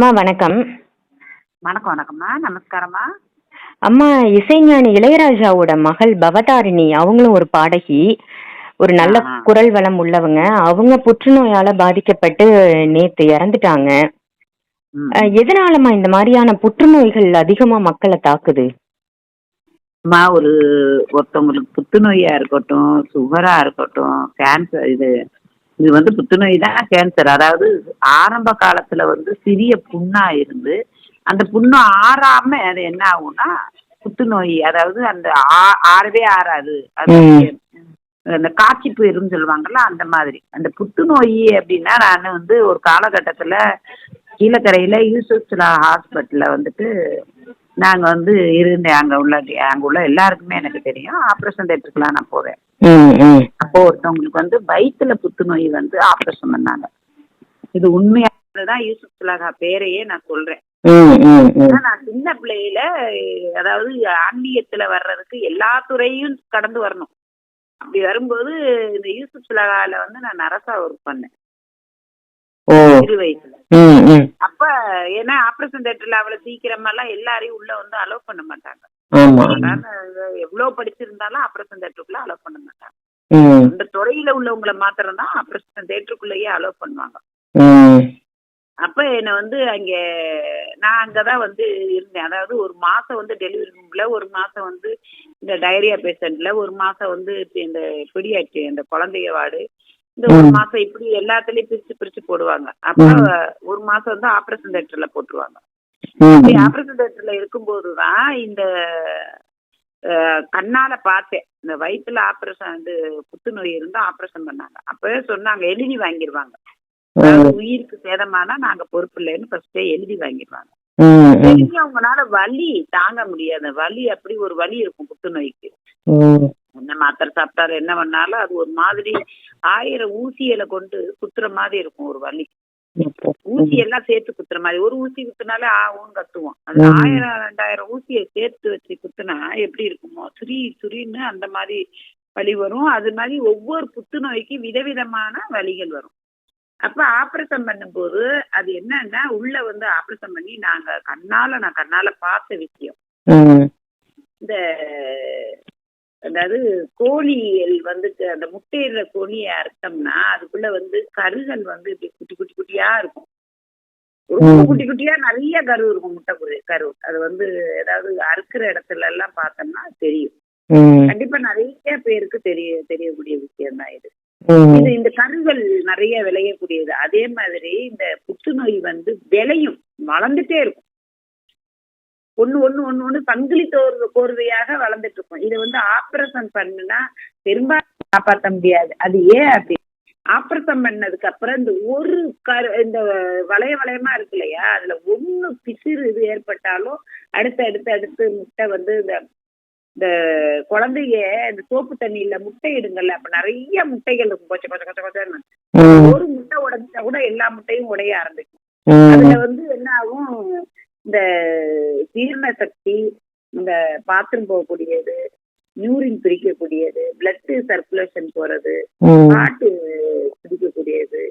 அம்மா வணக்கம். வணக்கம் வணக்கம்மா. நமஸ்காரம்மா. அம்மா இசைஞானி இளையராஜாவோட மகள் பவதாரிணி அவங்களும் ஒரு பாடகி. ஒரு நல்ல. குரல் வளம் உள்ளவங்க. அவங்க புற்றுநோயால பாதிக்கப்பட்டு நேத்து இறந்துட்டாங்க. ம். அஹ், எதனாலம்மா இந்த மாதிரியான புற்றுநோய்கள் அதிகமா மக்களை தாக்குது? அம்மா ஒரு ஒருத்தவங்களுக்கு புத்துநோயா இருக்கட்டும் சுகரா இருக்கட்டும் கேன்சர் இது இது வந்து புத்துநோய் தான் கேன்சர் அதாவது ஆரம்ப காலத்துல வந்து சிறிய புண்ணா இருந்து அந்த புண்ணு ஆறாம அது என்ன ஆகும்னா புத்துநோய் அதாவது அந்த ஆ- ஆறவே ஆறாது. அது. அந்த காட்சி போயிருன்னு சொல்லுவாங்கல்ல அந்த மாதிரி. அந்த புத்துநோய் அப்படின்னா நான் வந்து ஒரு காலகட்டத்துல கீழக்கரையில யூசுப்ஸ்லா ஹாஸ்பிட்டல்ல வந்துட்டு நாங்க வந்து இருந்தேன். அங்க உள்ள அங்க உள்ள எல்லாருக்குமே எனக்கு தெரியும். ஆப்ரேஷன் தேட்டருக்குலாம் நான் போவேன். அப்போ ஒருத்தவங்களுக்கு வந்து வயிற்றுல புத்துநோய் வந்து ஆப்ரேஷன் பண்ணாங்க. இது உண்மையானதான் யூசுப் சுலாகா பேரையே நான் சொல்றேன். நான் சின்ன பிள்ளையில அதாவது ஆன்மீகத்துல வர்றதுக்கு எல்லா துறையும் கடந்து வரணும். அப்படி வரும்போது இந்த யூசுப் சுலாகால வந்து நான் நரசா ஒர்க் பண்ணேன். சிறு ம். அப்ப ஏன்னா ஆப்ரேஷன் தேட்டர்ல அவ்வளவு சீக்கிரமா எல்லாம் எல்லாரையும் உள்ள வந்து அலோவ் பண்ண மாட்டாங்க. எவ்வளவு படிச்சிருந்தாலும் ஆப்ரேஷன் தேட்டருக்குள்ள அலோவ் பண்ண மாட்டாங்க. ம், அந்த துறையில உள்ளவங்களை மாத்திரம் தான் ஆப்ரேஷன் தேட்டருக்குள்ளேயே அலோவ் பண்ணுவாங்க. அப்ப என்னை வந்து அங்க நான் அங்கதான் வந்து இருந்தேன். அதாவது ஒரு மாசம் வந்து டெலிவரி ரூம்ல ஒரு மாசம் வந்து இந்த டயரியா பேஷண்ட்ல ஒரு மாசம் வந்து இந்த பிடியாட்சி இந்த குழந்தைய வார்டு இந்த ஒரு. மாசம் இப்படி எல்லாத்துலயும் பிரிச்சு பிரிச்சு போடுவாங்க. அப்ப ஒரு மாசம் வந்து ஆப்ரேஷன் தேட்டர்ல போட்டுருவாங்க. ஆப்ரேஷன் தேட்டர்ல இருக்கும்போதுதான் இந்த கண்ணால பார்த்தேன். இந்த வயிற்றுல ஆப்ரேஷன் வந்து புத்துநோய் இருந்து ஆப்ரேஷன் பண்ணாங்க. அப்பவே சொன்னாங்க எழுதி வாங்கிருவாங்க. அதாவது உயிருக்கு சேதமானா நாங்க பொறுப்பு இல்லைன்னு ஃபர்ஸ்டே எழுதி வாங்கிடுவாங்க அவங்களால வலி தாங்க முடியாது. வலி அப்படி ஒரு வலி இருக்கும் புத்துநோய்க்கு. என்ன மாத்திரை சாப்பிட்டாலும் என்ன பண்ணாலும் அது ஒரு மாதிரி ஆயிரம் ஊசியில கொண்டு குத்துற மாதிரி இருக்கும் ஒரு வலி. ஊசி எல்லாம் சேர்த்து குத்துற மாதிரி. ஒரு ஊசி குத்துனாலே ஆவும் கத்துவோம். அது. ஆயிரம் ரெண்டாயிரம் ஊசியை சேர்த்து வச்சு குத்துனா எப்படி இருக்குமோ? சுரி சுரின்னு அந்த மாதிரி வலி வரும். அது மாதிரி ஒவ்வொரு புத்துநோய்க்கு விதவிதமான வலிகள் வரும். அப்ப ஆபரேஷன் பண்ணும்போது அது என்னன்னா உள்ள வந்து ஆபரேஷன் பண்ணி நாங்க கண்ணால நான் கண்ணால பார்த்த விஷயம். இந்த அதாவது கோழிகள் வந்துட்டு அந்த முட்டையிடுற கோழியை அறுத்தோம்னா அதுக்குள்ள வந்து கருகள் வந்து இப்படி குட்டி குட்டி குட்டியா இருக்கும் ரொம்ப. குட்டி குட்டியா நிறைய கரு இருக்கும் முட்டை குரு- அது வந்து ஏதாவது அறுக்கிற இடத்துல எல்லாம் பார்த்தோம்னா தெரியும். கண்டிப்பா நிறைய பேருக்கு தெரிய தெரியக்கூடிய விஷயம் தான் இது. இது இந்த கருகள் நிறைய விளையக்கூடியது அதே மாதிரி இந்த புற்றுநோய் வந்து விளையும் வளர்ந்துட்டே இருக்கும் ஒண்ணு ஒண்ணு ஒண்ணு ஒண்ணு சங்கிலி தோர்வு கோர்வையாக வளர்ந்துட்டு இருக்கும் இதை வந்து ஆபரேஷன் பண்ணுனா பெரும்பாலும் காப்பாற்ற முடியாது. அது ஏன் அப்படி? ஆபரேஷன் பண்ணதுக்கு அப்புறம் இந்த ஒரு கரு இந்த வளைய வளையமா இருக்கு இல்லையா? அதுல ஒண்ணு பிசிறு இது ஏற்பட்டாலும் அடுத்து அடுத்து அடுத்து முட்டை வந்து இந்த இந்த குழந்தைய இந்த சோப்பு தண்ணியில முட்டை இடுங்கல்ல அப்ப நிறைய முட்டைகள் இருக்கும். கொச்ச கொச்ச கொச்ச கொச்சன்னு ம். ஒரு முட்டை உடைஞ்சா கூட எல்லா முட்டையும் உடைய ஆரம்பிக்கும். அதுல வந்து என்ன ஆகும்? இந்த ஜீரண சக்தி இந்த பாத்ரூம் போகக்கூடியது யூரின் பிரிக்கக்கூடியது பிளட் சர்க்குலேஷன் போறது. ஹார்ட் பிடிக்கக்கூடியது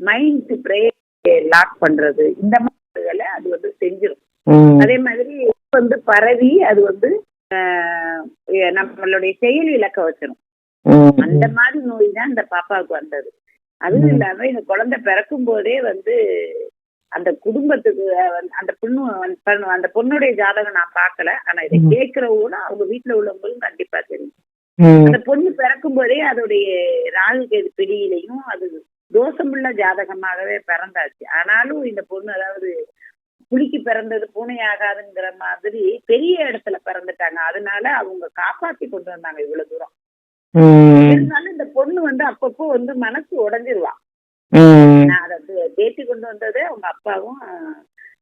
மைண்ட் பிரெயின் லாக் பண்றது இந்த மாதிரி அது வந்து செஞ்சிடும். அதே மாதிரி வந்து பரவி அது வந்து நம்மளுடைய செயல் இழக்க வச்சிடும். அந்த மாதிரி நோய் தான் இந்த பாப்பாவுக்கு வந்தது அதுவும் இல்லாம இந்த குழந்தை பிறக்கும் போதே வந்து அந்த குடும்பத்துக்கு அந்த பொண்ணு அந்த பொண்ணுடைய ஜாதகம் நான் பார்க்கல ஆனா இதை ம். கேட்கிறவங்களும் அவங்க வீட்டுல உள்ளவங்களும் கண்டிப்பா தெரியும். அந்த பொண்ணு பிறக்கும் போதே அதோடைய ராகு கேது பிடியிலையும் அது தோஷமுள்ள ஜாதகமாகவே பிறந்தாச்சு ஆனாலும் இந்த பொண்ணு அதாவது புலிக்கு பிறந்தது பூனை ஆகாதுங்கிற மாதிரி பெரிய இடத்துல பிறந்துட்டாங்க அதனால அவங்க காப்பாத்தி கொண்டு வந்தாங்க இவ்வளவு தூரம். இருந்தாலும் இந்த பொண்ணு வந்து அப்பப்போ வந்து மனசு உடைஞ்சிருவா. நான் அதை தேத்தி கொண்டு வந்ததே அவங்க அப்பாவும்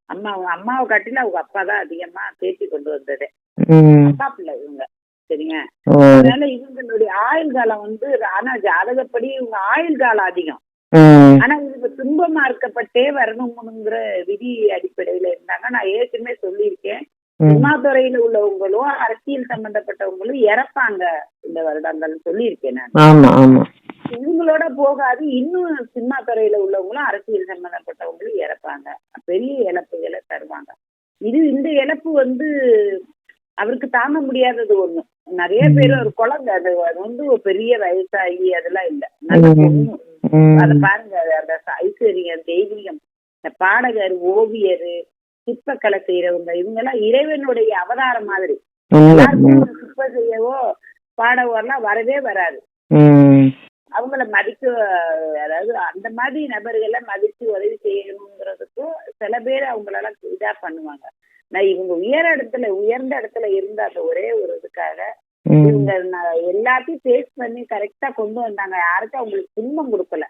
அம்மாவும் அம்மாவை காட்டில அவங்க அப்பா தான் அதிகமா தேத்தி கொண்டு வந்ததே. அப்பா பிள்ளை இவங்க. சரிங்க. அதனால இவங்களுடைய ஆயுள் காலம் வந்து ஆனா ஜாதகப்படி இவங்க ஆயுள் காலம் அதிகம். ஆனா இவங்க துன்பமா இருக்கப்பட்டே வரணும்ங்கிற விதி அடிப்படையில இருந்தாங்க. நான் ஏற்கனவே சொல்லியிருக்கேன். ம். சினிமா துறையில உள்ளவங்களும் அரசியல் சம்பந்தப்பட்டவங்களும் இறப்பாங்க இந்த வருடங்கள் சொல்லியிருக்கேன் நான். இவங்களோட போகாது. இன்னும் சினிமா துறையில உள்ளவங்களும் அரசியல் சம்பந்தப்பட்டவங்களும் இறப்பாங்க. பெரிய இழப்புகளை தருவாங்க. இது இந்த இழப்பு வந்து அவருக்கு தாங்க முடியாதது ஒண்ணு. நிறைய பேர் ஒரு குழந்தை. அது அது வந்து ஒரு பெரிய வயசாகி அதெல்லாம் இல்ல. அத பாருங்க. அந்த ஐஸ்வர்யம் தெய்வீகம் இந்த பாடகர் ஓவியர் சிற்பக்கலை செய்யறவங்க இவங்க எல்லாம் இறைவனுடைய அவதாரம் மாதிரி. சிற்பம் செய்யவோ பாடவோ எல்லாம் வரவே வராது. அவங்கள மதிக்க அதாவது அந்த மாதிரி நபர்களை மதிச்சு உதவி செய்யணுங்கிறதுக்கும் சில பேர் அவங்களெல்லாம் இதா பண்ணுவாங்க. நான் இவங்க உயர இடத்துல உயர்ந்த இடத்துல இருந்த அந்த ஒரே ஒரு இதுக்காக. இவங்க எல்லாத்தையும் ஃபேஸ் பண்ணி கரெக்டா கொண்டு வந்தாங்க. யாருக்கும் அவங்களுக்கு துன்பம் கொடுக்கல.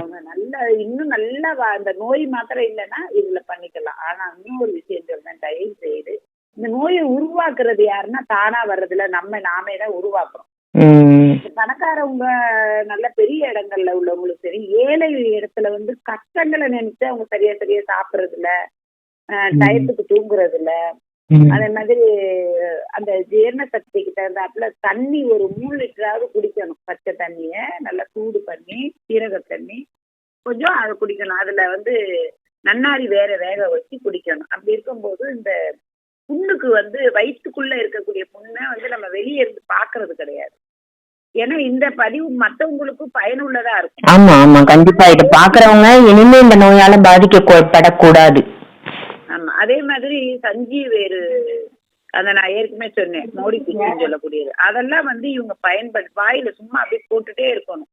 அவங்க நல்ல இன்னும் நல்லா அந்த நோய் மாத்திரம் இல்லைன்னா இதுல பண்ணிக்கலாம். ஆனா இன்னொரு விஷயம் சொல்றேன் தயவு செய்து இந்த நோயை உருவாக்குறது யாருன்னா தானா வர்றதுல நம்ம நாமே தான் உருவாக்குறோம். பணக்காரவங்க நல்ல பெரிய இடங்கள்ல உள்ளவங்களுக்கு சரி ஏழை இடத்துல வந்து கஷ்டங்களை நினைச்சு அவங்க சரியா சரியா சாப்பிடுறது இல்ல டயத்துக்கு தூங்குறது இல்ல. அதே மாதிரி அந்த ஜீரண சக்திக்கு தகுந்தாப்புல தண்ணி ஒரு மூணு லிட்டராவது குடிக்கணும். பச்சை தண்ணிய நல்லா சூடு பண்ணி சீரக தண்ணி கொஞ்சம் அதை குடிக்கணும். அதுல வந்து நன்னாரி வேற வேக வச்சு குடிக்கணும். அப்படி இருக்கும்போது இந்த புண்ணுக்கு வந்து வயிற்றுக்குள்ள இருக்கக்கூடிய புண்ணை வந்து நம்ம வெளியே இருந்து பாக்குறது கிடையாது. ஏன்னா இந்த பதிவு மத்தவங்களுக்கும் பயனுள்ளதா இருக்கும். ஆமா ஆமா. கண்டிப்பா. இத பாக்குறவங்க இனிமே இந்த நோயால பாதிக்கப்படக்கூடாது. ஆமா. அதே மாதிரி சஞ்சீவ் வேறு அத நான் ஏற்கனவே சொன்னேன். மோடி பிச்சுன்னு சொல்லக்கூடியது. அதெல்லாம் வந்து இவங்க பயன்படு வாயில சும்மா அப்படியே போட்டுட்டே இருக்கணும்.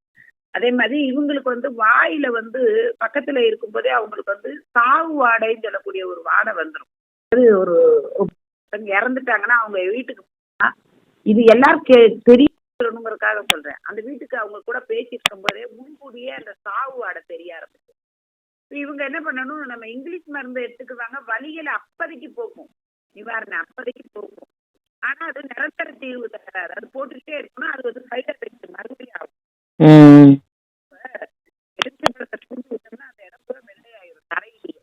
அதே மாதிரி இவங்களுக்கு வந்து வாயில வந்து பக்கத்துல இருக்கும்போதே அவங்களுக்கு வந்து சாவு வாடைன்னு சொல்லக்கூடிய ஒரு வாடை வந்துடும் ஒரு இறந்துட்டாங்கன்னா அவங்க வீட்டுக்கு போனா, இது எல்லாரும் தெரியணுங்கிறதுக்காக சொல்றேன். அந்த வீட்டுக்கு அவங்க கூட பேசிட்டு இருக்கும்போதே முன்கூடியே அந்த சாவு வாடை தெரிய ஆரம்பிச்சு இவங்க என்ன பண்ணணும் நம்ம இங்கிலீஷ் மருந்து எடுத்துக்குவாங்க வலிகளை அப்போதைக்கு போக்கும் நிவாரணம் அப்போதைக்கு போக்கும் ஆனா அது நிரந்தர தீர்வு தராது. அது போட்டுட்டே இருக்கணும் அது வந்து சைட் எஃபெக்ட் மறுபடியும் ஆகும் ம். எலுமிச்சம்பழத்தை தூண்டி விட்டோம்னா அந்த இடம் பூரா வெள்ளையாயிரும் தரையிலேயே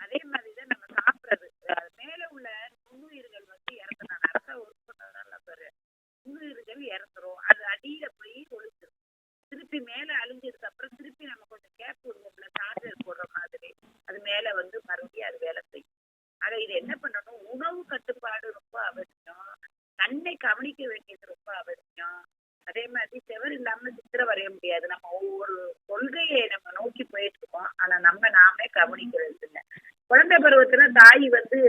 அதே மாதிரி தான் நம்ம சாப்பிடுறது அது மேல உள்ள நுண்ணுயிர்கள் வந்து இறந்து நான் நிறைய ஒர்க் பண்ணதுனால பாரு நுண்ணுயிர்கள் இறந்துரும் அது அடியில போய் ஒழிச்சிரும் திருப்பி மேல அழிஞ்சதுக்கு அப்புறம் திருப்பி நம்ம கொஞ்சம் கேப் விடுவோம்ல சார்ஜர் போடுற மாதிரி அது மேல வந்து மறுபடியும் அது வேலை செய்யும் ஆக இது அவசியம் உணவு கட்டுப்பாடு ரொம்ப அவசியம். தன்னை கவனிக்க வேண்டியது ரொம்ப அவசியம். அதே மாதிரி செவர் இல்லாம சித்திரம் வரைய முடியாது. நம்ம ஒவ்வொரு கொள்கையை நம்ம நோக்கி போயிட்டு இருக்கோம். ஆனா நம்ம நாமே கவனிக்கிறது இல்லை. குழந்தை பருவத்துல தாய் வந்து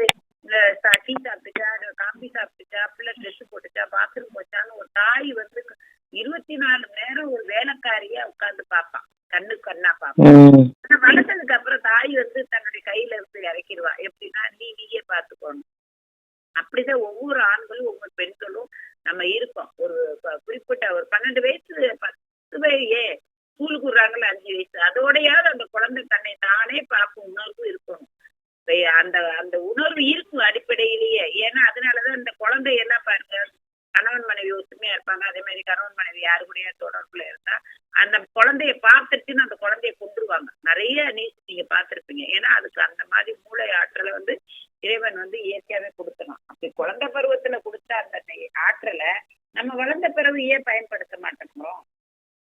டீ சாப்பிட்டுச்சா காம்பி சாப்பிட்டுச்சா பிள்ளை ட்ரெஸ் போட்டுச்சா பாத்ரூம் போச்சான்னு ஒரு தாய் வந்து இருபத்தி நாலு நேரம் ஒரு வேலைக்காரியா உட்கார்ந்து பார்ப்பான். கண்ணு கண்ணா பார்ப்பான் ம். ஆனா வளர்த்ததுக்கு அப்புறம் தாய் வந்து தன்னுடைய கையில இருந்து இறக்கிடுவா எப்படின்னா நீ நீயே பார்த்துக்கணும் அப்படிதான் ஒவ்வொரு ஆண்களும் ஒவ்வொரு பெண்களும் நம்ம இருக்கோம் ஒரு ப- குறிப்பிட்ட ஒரு பன்னெண்டு வயசு பத்து வயசே ஸ்கூலுக்கு விடுறாங்கல்ல அஞ்சு வயசு அதோடையாவது அந்த குழந்தை தன்னை தானே பார்க்கும் உணர்வு இருக்கணும் இப்ப அந்த அந்த உணர்வு இருக்கும் அடிப்படையிலேயே ஏன்னா அதனாலதான் இந்த குழந்தை என்ன பாருங்க கணவன் மனைவி ஒத்துமையா இருப்பாங்க அதே மாதிரி கணவன் மனைவி யாரு கூடயா தொடர்புல இருந்தா அந்த குழந்தைய பார்த்துட்டுன்னு அந்த குழந்தைய கொண்டுருவாங்க நிறைய நியூஸ் நீங்க பார்த்துருப்பீங்க. ஏன்னா அதுக்கு அந்த மாதிரி மூளை ஆற்றலை வந்து இறைவன் வந்து இயற்கையாவே கொடுக்கலாம் அப்படி குழந்தை பருவத்துல கொடுத்த அந்த ஆற்றலை நம்ம வளர்ந்த பிறகு ஏன் பயன்படுத்த மாட்டேங்கிறோம்?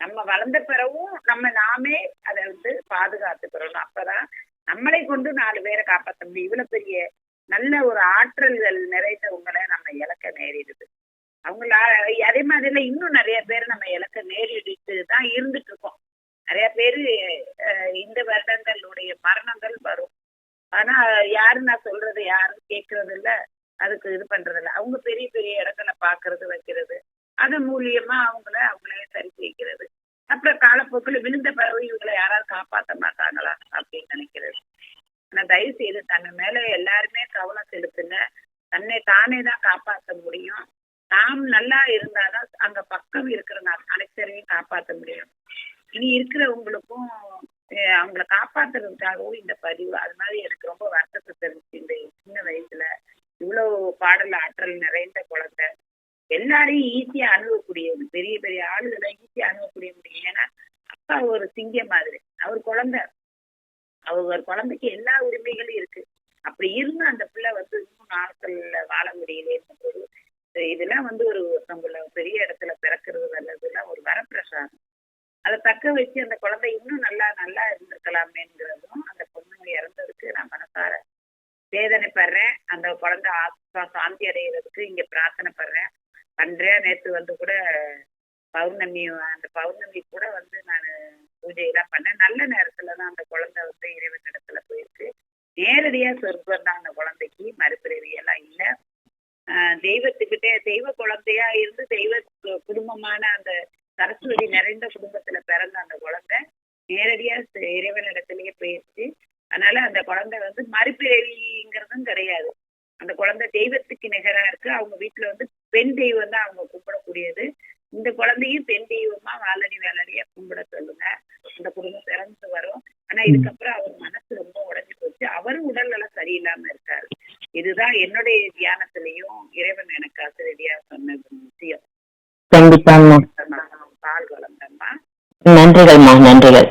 நம்ம வளர்ந்த பிறகும் நம்ம நாமே அதை வந்து பாதுகாத்துக்கிறோம். அப்பதான் நம்மளை கொண்டு நாலு பேரை காப்பாற்ற முடியும். இவ்வளவு பெரிய நல்ல ஒரு ஆற்றல்கள் நிறைந்தவங்களை நம்ம இழக்க நேரிடுது. அவங்கள அதே மாதிரில இன்னும் நிறைய பேர் நம்ம இலக்க நேரிட்டு தான் இருந்துட்டு இருக்கோம் நிறைய பேரு இந்த வருடங்களுடைய மரணங்கள் வரும். ஆனா யாரு நான் சொல்றது யாரும் கேட்கறது இல்ல அதுக்கு இது பண்றது இல்ல அவங்க பெரிய பெரிய இடங்களை பாக்குறது வைக்கிறது. அதன் மூலியமா அவங்கள அவங்களே சரி செய்கிறது. அப்புறம் காலப்போக்கில் விழுந்த பிறகு இவங்களை யாராவது காப்பாற்ற மாட்டாங்களா அப்படின்னு நினைக்கிறது. ஆனா தயவு செய்து தன்னை மேல எல்லாருமே கவனம் செலுத்துங்க. தன்னை தானே தான் காப்பாற்ற முடியும். நாம் நல்லா இருந்தாதான் அங்க பக்கம் இருக்கிற அனைத்தரையும் காப்பாற்ற முடியும். இனி இருக்கிறவங்களுக்கும் அஹ், காப்பாத்துறதுக்காகவும் இந்த பதிவு அது மாதிரி எனக்கு ரொம்ப வருத்தத்தை தெரிஞ்சு இந்த சின்ன வயசுல. இவ்வளவு பாடல் ஆற்றல் நிறைந்த குழந்தை. எல்லாரையும் ஈஸியா அணுகக்கூடியது பெரிய பெரிய ஆளுகளை ஈஸியா அணுகக்கூடிய முடியும். ஏன்னா அப்பா ஒரு சிங்கம் மாதிரி. அவர் குழந்தை. அவர் ஒரு குழந்தைக்கு எல்லா உரிமைகளும் இருக்கு. அப்படி இருந்தும் அந்த பிள்ளை வந்து இன்னும் நாட்கள்ல வாழ முடியலேன்னு போது இதெல்லாம் வந்து ஒரு நம்மள பெரிய இடத்துல பிறக்கிறது நல்லதுலாம் ஒரு வரப்பிரசாதம். அதை தக்க வச்சு அந்த குழந்தை இன்னும் நல்லா நல்லா இருந்திருக்கலாமேங்கிறதும் அந்த பொண்ணு இறந்ததுக்கு நான் மனசார வேதனைப்படுறேன். அந்த குழந்தை ஆத்மா சாந்தி அடைகிறதுக்கு இங்க பிரார்த்தனை படுறேன் அன்றையா நேற்று வந்து கூட பௌர்ணமி அந்த பௌர்ணமி கூட வந்து நான் பூஜையெல்லாம் பண்ணேன். நல்ல நேரத்துல தான் அந்த குழந்தை வந்து இறைவன் இடத்துல போயிருக்கு. நேரடியா சொர்க்கம் தான் அந்த குழந்தைக்கு மறு தெய்வத்துக்கிட்டே தெய்வ குழந்தையா இருந்து தெய்வ குடும்பமான அந்த சரஸ்வதி நிறைந்த குடும்பத்துல பிறந்த அந்த குழந்தை நேரடியா இறைவனிடத்திலேயே போயிடுச்சு அதனால அந்த குழந்தை வந்து மறுபிறவிங்கிறதும் கிடையாது. அந்த குழந்தை தெய்வத்துக்கு நிகரா இருக்கு. அவங்க வீட்டுல வந்து பெண் தெய்வம் தான் அவங்க கும்பிடக்கூடியது. இந்த குழந்தையும் பெண் தெய்வமா வாழடி வேலடியா கும்பிட சொல்லுங்க. இந்த குடும்பம் பிறந்து வரும். ஆனா இதுக்கப்புறம் அவர் மனசு ரொம்ப உடைஞ்சு போச்சு. அவரும் உடல் நலம் சரியில்லாம இதுதான் என்னுடைய தியானத்திலையும் இறைவன் எனக்கு அசரடியா சொன்ன விஷயம் கண்டிப்பாம்மா பால் வளர்ந்தம்மா. நன்றிகள்மா நன்றிகள்.